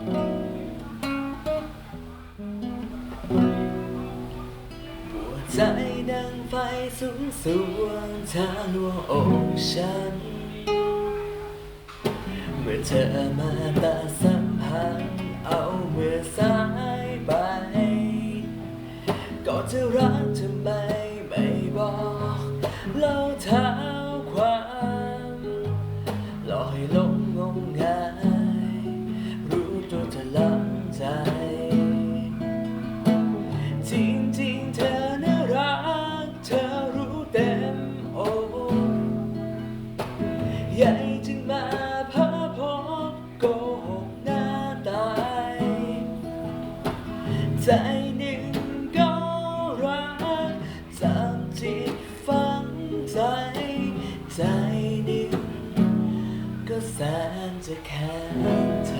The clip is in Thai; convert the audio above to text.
หัวใจดังไฟสูงสวงทะลวงอกฉัน เมื่อเธอมาตาสัมพันเอาเมื่อสายไปก็จะรักทำไมไม่บอกเล่าทาง จริงๆเธอน่ารัก เธอรู้เต็มอกใหญ่จึงมาพาพบโกหกหน้าตาย ใจหนึ่งก็รักจำจิตฝังใจ ใจหนึ่งก็แสนจะแค้นเธอ